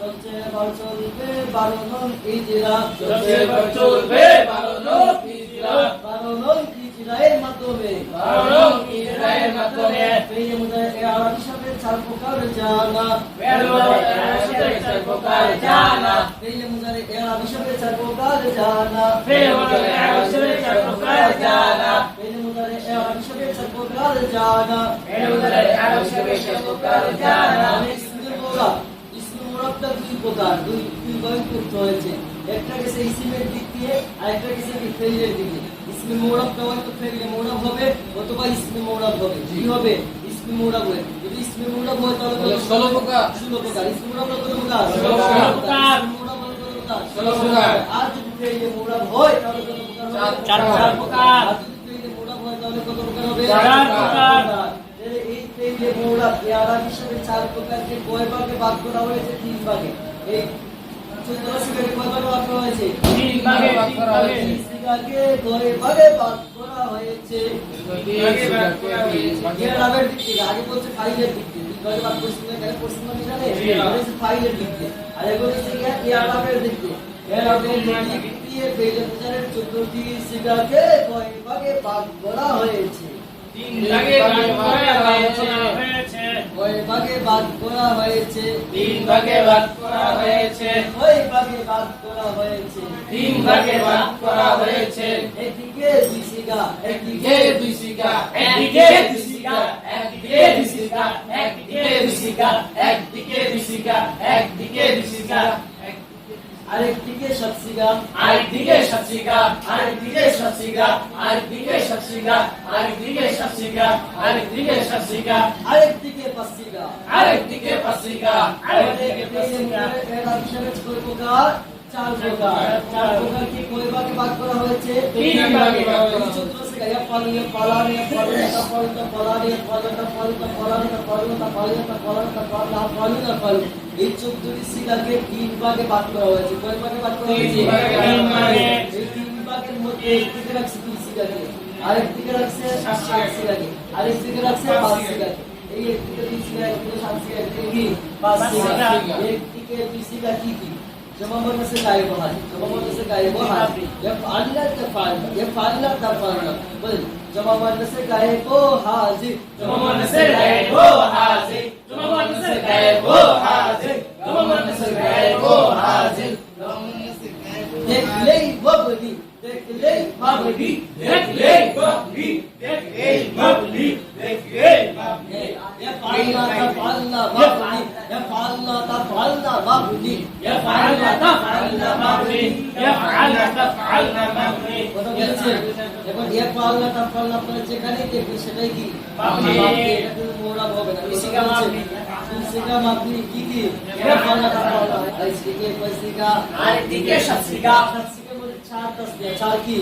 চলছে চলবে বারো নং হিজরা চলছে চলবে বারো নং হিজরা। বারো নং হিজরা মাধ্যমে বারো নং হিজরার মাধ্যমে ফেলে মুদারে এ আরব হিসাবে চার প্রকার জানা ফেলে মুদারে এ আরব হিসাবে জানা। ফেলে মুদারে এ আরব হিসাবে জানা ফেলে মুদারে এ আরব হিসাবে জানা। ফেলে মুদারে এ আরব হিসাবে জানা প্রকার ইসমের মোড়াবটা দুই প্রকার দুই দুই ভাবে করতে হয়েছে। একটা গেছে ইসমের দিক দিয়ে আর একটা গেছে ফেলের দিক ইসমের মোড়াবটা হয়তো ফেলে মোড়াব হবে অথবা ইসমের মোড়াব হবে। কি হবে? ইসমের মোড়াব হবে। যদি ইসমের মোড়াব হয় তাহলে ষোলো প্রকার। ষোলো প্রকার। ইসমের মোড়াব কত প্রকার? ষোলো প্রকার। ষোলো। আর যদি ফেলে হয় তাহলে কত প্রকার হবে? চার প্রকার। আর যদি ফেলে হয় তাহলে কত প্রকার হবে? চার প্রকার। এই মোড়াব এই চার প্রকারকে কয় ভাগে ভাগ করা হয়েছে? তিন ভাগে। এই চোদ্দ সিগারে কয় ভাগে ভাগ করা হয়েছে? তিন ভাগে, ভাগ করা হয়েছে। সিগাকে কয় ভাগে ভাগ করা হয়েছে? লাভের দিক থেকে আগে বলছে ফাইলের দিক থেকে। তিন ভাগে ভাগ করছি না কেন করছি না জানে? জি। বলেছে ফাইলের দিক থেকে। আর এগুলো হচ্ছে গিয়া লাভের দিক থেকে। এর লাভের দিয়ে বেলে বাজারের চোদ্দটি কয় ভাগে ভাগ করা হয়েছে? তিন ভাগে ভাগ করা হয়েছে। কয় ভাগে ভাগ করা হয়েছে। তিন ভাগে ভাগ করা হয়েছে। কয় ভাগে ভাগ করা হয়েছে। তিন ভাগে ভাগ করা হয়েছে। একদিকে দুই শিকা একদিকে দুই শিকা, একদিকে দুই শিকা, একদিকে দুই শিকা, একদিকে দুই শিকা, একদিকে দুই শিকা, আরেকদিকে সাত সিগা আরেকদিকে সাত শিকা, আরেকদিকে সাত শিকা, আরেকদিকে সাত শিকা, আরেকদিকে সাত শিকা, আরেকদিকে সাত শিকা, আরেকদিকে পাঁচ সিগা আরেকদিকে পাঁচ শিকা, আরেকদিকে পাঁচ শিকা, এরা হিসাবে প্রকার। চার প্রকার। চার প্রকার কি কয় ভাগে ভাগ করা হয়েছে? তিন ভাগে ভাগ করা হয়েছে। পালানে পালিয়ে পালিয়ে পালানে পালিয়ে পালিয়ে পালানে পালিয়ে পালিয়ে পালানে পালা পালিয়ে পালিয়ে এই চোদ্দটি সিগাকে তিন ভাগে ভাগ করা হয়েছে। কয় ভাগে ভাগ করা হয়েছে। এই তিন ভাগের মধ্যে একদিকে রাখছে দুই সিগাকে আরেক রাখছে সাত সিগাকে আরেক রাখছে পাঁচ সিগাকে এই একদিকে দুই সিগা একদিকে সাত সিগা একদিকে পাঁচ সিগা। একদিকে দুই সিগা কি কি? كما سكايبو هذه كما سكايبو هذه يفعل تفعل يفعل تفعل بل كما سكايبو هذه كما سكايبو هذه كما سكايبو هذه كما سكايبو هذه دیکھ لے ببلی دیکھ لے ببلی دیکھ لے ببلی دیکھ لے ببلی دیکھ لے ببلی یہ پالنا پالنا ببلی يفعلن تفعلن مغني يفعلن تفعلن مغني يفعلن تفعلن مغني এখন কি চার কি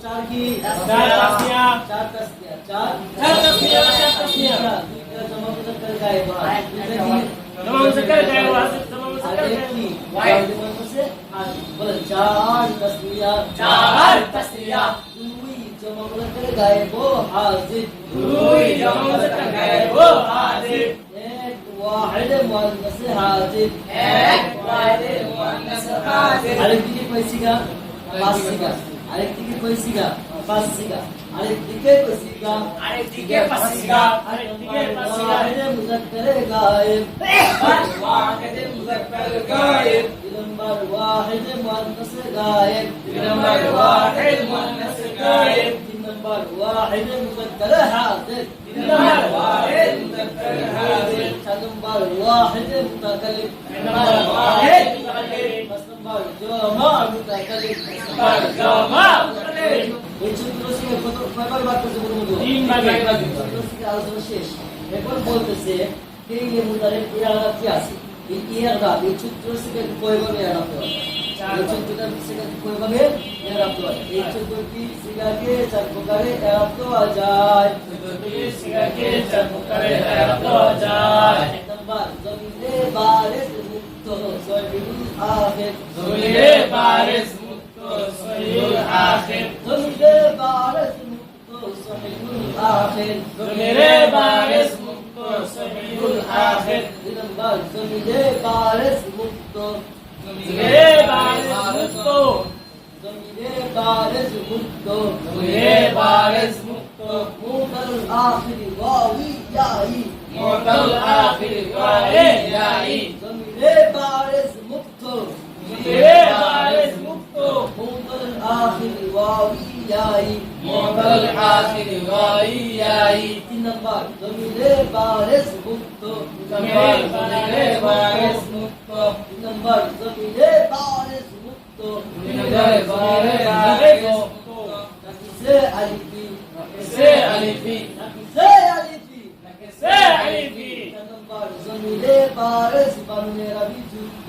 চার কি চার কি আরেকদিকে কইছিগা পাঁচ সিগা আরেকদিকে কইছিগা পাঁচ সিগা আরেকদিকে কইছিগা আরেকদিকে পাঁচ সিগা, আরেকদিকে পাঁচ সিগা। ওয়াহিদ মুজাক্কার গায়েব ওয়াহিদ মুজাক্কার গায়েব। নম্বর ওয়াহিদ মুআন্নাস গায়েব দুই নম্বর ওয়াহিদ মুআন্নাস গায়েব। তিন নম্বর ওয়াহিদ মুজাক্কার হাজির তিন নম্বর ওয়াহিদ মুজাক্কার হাজির। চার নম্বর ওয়াহিদ মুতাকাল্লিম তিন নম্বর ওয়াহিদ মুতাকাল্লিম। পাঁচ নম্বর জামা মুতাকাল্লিম নম্বর জামা মুতাকাল্লিম। এই চতুর্থ সিংহে কত কয়বার বাদ করতে বলুন তো তিন ভাগে। আলোচনা শেষ। এখন বলতেছে এই যে ইরাদা কি আছে? এই ইরাদা এই চতুর্থ সিংহে ইরাদা এই চতুর্থ সিংহে ইরাদা এই চতুর্থী সিংহকে চার প্রকারে ইরাদা যায়? সিগাকে চার প্রকারে ইরাদা মুক্ত আখির। মুক্ত আখির। জমিনে বারিশ মুক্ত সহিহুল আখির জমিরে বারিস মুক্ত সহিউল আখির দুই নম্বর জমিরে বারিস মুক্ত জমিরে বারিস মুক্ত জমিরে বারিস মুক্ত জমিরে বারিস মুক্ত মুতাল আখির ওয়াউই ইয়াই মুতাল আখির ওয়াই ইয়াই জমিরে বারিস মুক্ত জমিরে বারিস মুক্ত মুতাল আখির ওয়াউই ইয়াই মুতাল আখির ওয়াই ইয়াই তিন নম্বর জমিরে বারিস মুক্ত জমিরে বারিস মুক্ত তিন নম্বর জমিরে বারিস মুক্ত জমিরে জমিরে মুক্ত নাকিসে আলিফি সে আলিফি নাকিসে আলিফি সে আলিফি চার নম্বর জমিরে বারিস বানুনের আবি যুক্ত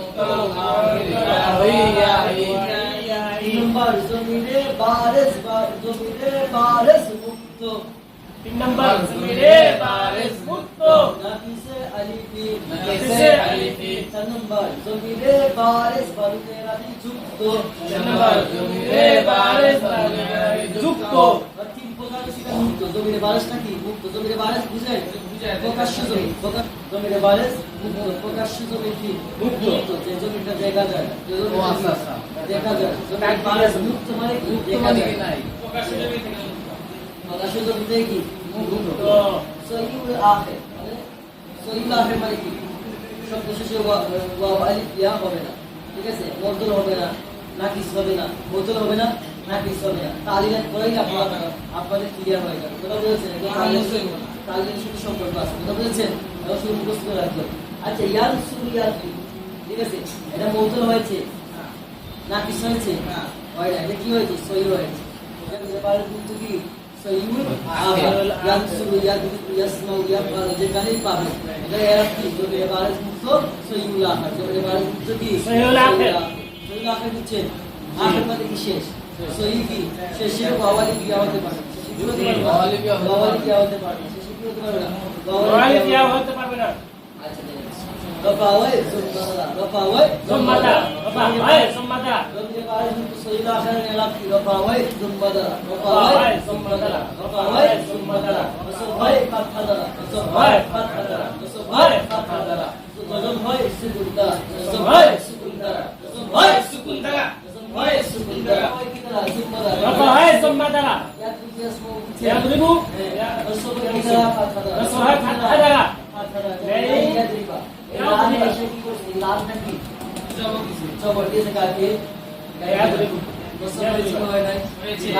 নম্বর জমিরে বারিস জমিরে বারিস মুক্ত তিন নম্বর জমিরে বারিস মুক্ত নাকিসে আলিফি নাকিসে আলিফি চার নম্বর নাকি মুক্ত জমিরে বারিস বুঝেন প্রকাশ্য জমি জমিরে জমি কি মুক্ত যে জমিটা দেখা যায় আচ্ছা, আচ্ছা। দেখা যায় মুক্ত মানে মানে মানে মানে ইয়া না হবে না না না না আপনাদের ক্লিয়ার হয়ে যাবে কথা বুঝেছেন তালিলের সাথে সম্পর্ক আছে কথা বুঝেছেন এটা শুধু মুখস্থ করে রাখবেন। আচ্ছা ইয়ান সুরিয়াত ঠিক আছে এটা মর্দল হয়েছে? নাকিস হয়েছে? হয় না এটা কি হয়েছে? সহি হয়েছে। এটা কিন্তু কি? পাবে। এটা কি? এবারে এবারে কি? আখির। মানে কি শেষ? সহি কি? শেষে বাওয়ালি কি হতে পারে? শেষে কি হতে পারে? বাওয়ালি কি হতে পারে? পারে পারে পারবে না আচ্ছা জুম্মাদা রফাওয়াই সম্মাদা বাবা হয় সম্মাদা জমির বারে কিন্তু সহিউল আখির এলাকা কি রফাওয়াই জুম্মাদা রফাওয়াই রফাওয়াই জুম্মাদা। রফাওয়াই জুম্মাদা রসভাই ফাতহাদা রসভাই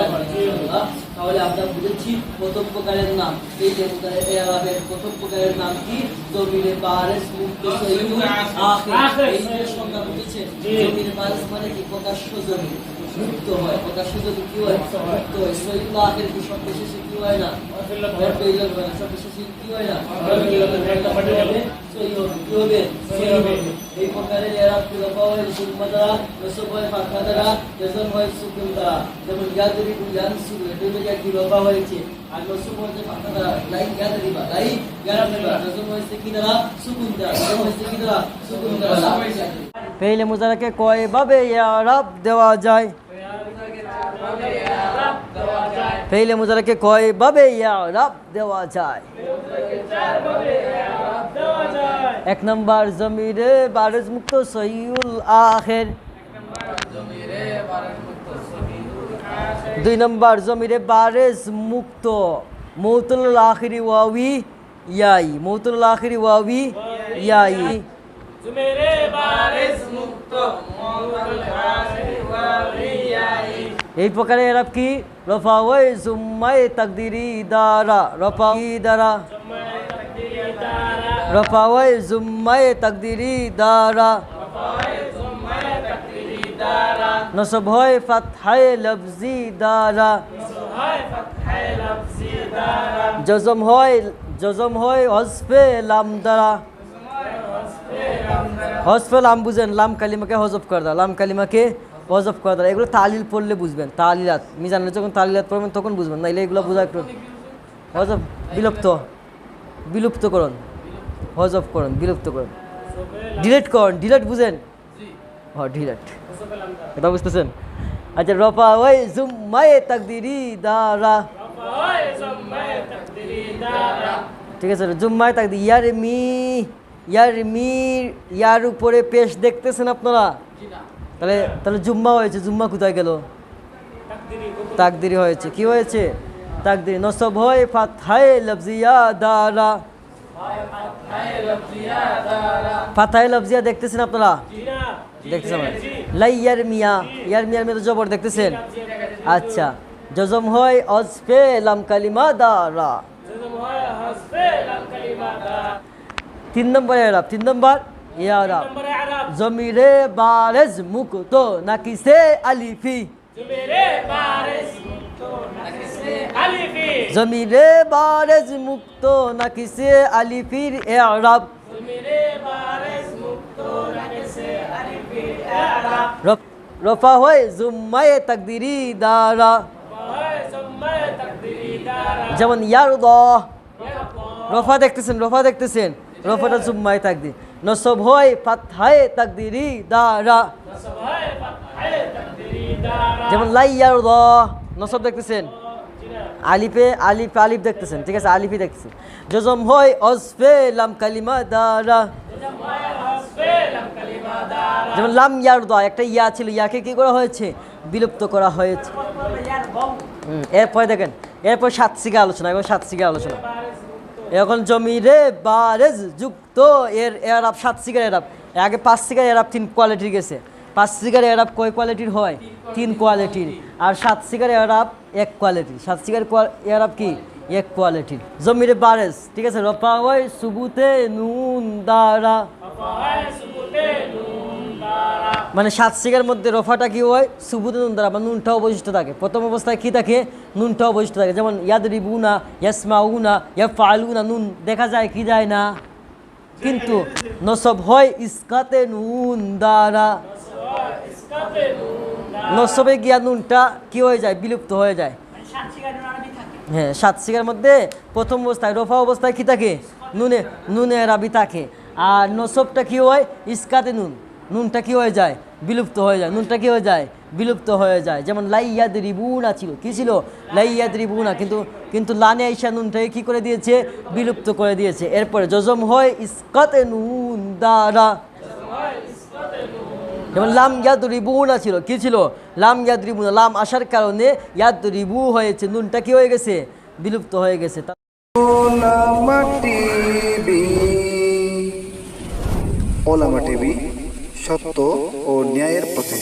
আপনার। তাহলে আমরা বুঝেছি প্রথম প্রকারের নাম এই প্রকারের প্রথম প্রকারের নাম কি জমিরে বারেস মুক্ত সহিউল আখির আখির। এই যে সংজ্ঞা বুঝেছেন জি। জমিরে বারেস মানে কি প্রকাশ্য জমি মুক্ত হয় জমি কি হয়? হয়। সহিউল আখির কি সব শেষে কি হয় না? তৈরি হয় না। সব শেষে কি হয় না? এই প্রকারের এরা রফা হয় সুম্মা দ্বারা রসব হয় ফাঁকা দ্বারা জজম হয় সুকুন দ্বারা। যেমন সুর হয়েছে। আর রসব হয়েছে ফাঁকা দ্বারা লাই ইয়াদরি বা লাই ইয়াদরি বা জজম হয়েছে কি দ্বারা? সুকুন দ্বারা। জজম হয়েছে কি দ্বারা? সুকুন দ্বারা। পেইলে মুজারাকে কয়ভাবে ইয়ারাব দেওয়া যায়? পেইলে মুজারাকে কয়ভাবে ইয়ারাব দেওয়া যায়। এক নম্বর, জমিরে বারজ মুক্ত সহিউল আখের। দুই নম্বর, জমিরে বারেজ মুক্ত। মৌতুল আখিরি ওয়াবি ইয়াই। মৌতুল আখিরি ওয়াবি ইয়াই। জুমেরে বারিস মুক্ত মৌতুল আখির এই প্রকারে এরাব কি রফা ওয়াই জুম্মাই তাকদিরি দ্বারা রফা দারা রফা ওয়াই জুম্মাই তাকদিরি দারা নসব হয় ফাতহায় লফজি দারা জজম হয় জজম হয় হজফে লাম দ্বারা হজফে লাম বুঝেন লাম কালিমাকে হজফ করে দাও লাম কালিমাকে হজফ করা দাও এগুলো তালিল পড়লে বুঝবেন, তালিলাত। মিজানে যখন তালিলাত পড়বেন, তখন বুঝবেন। নাইলে এগুলো বোঝা একটু হজফ বিলুপ্ত। বিলুপ্তকরণ। হজফ করুন বিলুপ্ত করুন ডিলেট করুন, ডিলেট বুঝেন। হ, ডিলেট। এটা বুঝতেছেন? আচ্ছা রফা, ওই জুম মায়ে তাকদিরি দ্বারা। দারা ঠিক আছে, জুম্মায় তাক ইয়ার মি ইয়ার মি ইয়ার উপরে পেশ দেখতেছেন আপনারা? তাহলে তাহলে জুম্মা হয়েছে, জুম্মা কোথায় গেল? তাকদিরি হয়েছে। কি হয়েছে? তাকদিরি। নসব হয় ফাতহায় লফজিয়া দ্বারা ফাতহায় লফজিয়া দেখতেছেন আপনারা? দেখতেছেন লাই ইয়ার মিয়া ইয়ার মিয়ার মেয়ে জবর, দেখতেছেন? আচ্ছা। জজম হয় অজফে লাম কালিমা দ্বারা জুম হয় হাসবে লাম কালিমা দা তিন নম্বর এরাব তিন নম্বর? ইয়ারাব জমিরে বারেজ মুক্ত মুক্ত নাকিসে আলিফি। জমিরে বারেজ মুক্ত নাকিসে আলিফির এরাব। রফ- হয় জুম্মায়ে তাকদিরি দ্বারা যেমন ইয়ার ইয়া রফা দেখতেছেন রফা দেখতেছেন। রফাটা জুম্মায় তাকদির। নসব হয় ফাতহায়ে তাকদিরি দারা যেমন লাই ইয়ারদ নসব দেখতেছেন? আলিফে আলিফ আলিফ দেখতেছেন, ঠিক আছে আলিফি দেখতেছেন। জজম হয় অজফে লাম কালিমা দারা যেমন লাম ইয়ার দোয়া একটা ইয়া ছিল, ইয়াকে কি করা হয়েছে? বিলুপ্ত করা হয়েছে। এরপরে দেখেন, এরপর সাত সিগা আলোচনা এখন সাত সিগা আলোচনা। এখন জমি জমিরে বারেজ যুক্ত, এর এরাব সাত সিগার এরাব এর আগে পাঁচ সিগার এরাব তিন কোয়ালিটির গেছে। পাঁচ সিগার এরাব কয় কোয়ালিটির হয়? তিন কোয়ালিটির আর সাত সিগার এরাব এক কোয়ালিটির সাত সিগার এরাব কি? এক কোয়ালিটির জমিরে বারেজ ঠিক আছে? রপা হয় সুবুতে নুন দ্বারা রফায়ে সুবুতে নুন দারা মানে সাত সিগার মধ্যে রফাটা কি হয়? সুবুত নুন দ্বারা বা নুনটা অবশিষ্ট থাকে। প্রথম অবস্থায় কি থাকে? নুনটা অবশিষ্ট থাকে। যেমন ইয়াদ রিবুনা ইয়াসমাউনা ইয়া ফালুনা নুন দেখা যায় কি যায় না? কিন্তু নসব হয় ইস্কাতে নুন দ্বারা। নসবে গিয়া নুনটা কি হয়ে যায়? বিলুপ্ত হয়ে যায়। হ্যাঁ সাত সিগার মধ্যে প্রথম অবস্থায়, রফা অবস্থায় কি থাকে? নুনে নুনে রাবি থাকে। আর নসবটা কি হয়? ইস্কাতে নুন। নুনটা কি হয়ে যায়? বিলুপ্ত হয়ে যায়। নুনটা কি হয়ে যায়? বিলুপ্ত হয়ে যায়। যেমন লাইয়াদ রিবুনা ছিল। কি ছিল? লাইয়াদ রিবুনা কিন্তু কিন্তু লানে আইসা নুনটাকে কী করে দিয়েছে? বিলুপ্ত করে দিয়েছে। এরপরে জজম হয় ইস্কাতে নুন দ্বারা। যেমন লাম ইয়াদ রিবুনা ছিল। কী ছিল? লাম ইয়াদ রিবুনা লাম আসার কারণে ইয়াদ রিবু হয়েছে। নুনটা কি হয়ে গেছে? বিলুপ্ত হয়ে গেছে। ওলামা টিভি। ওলামা টিভি। সত্য ও ন্যায়ের পথে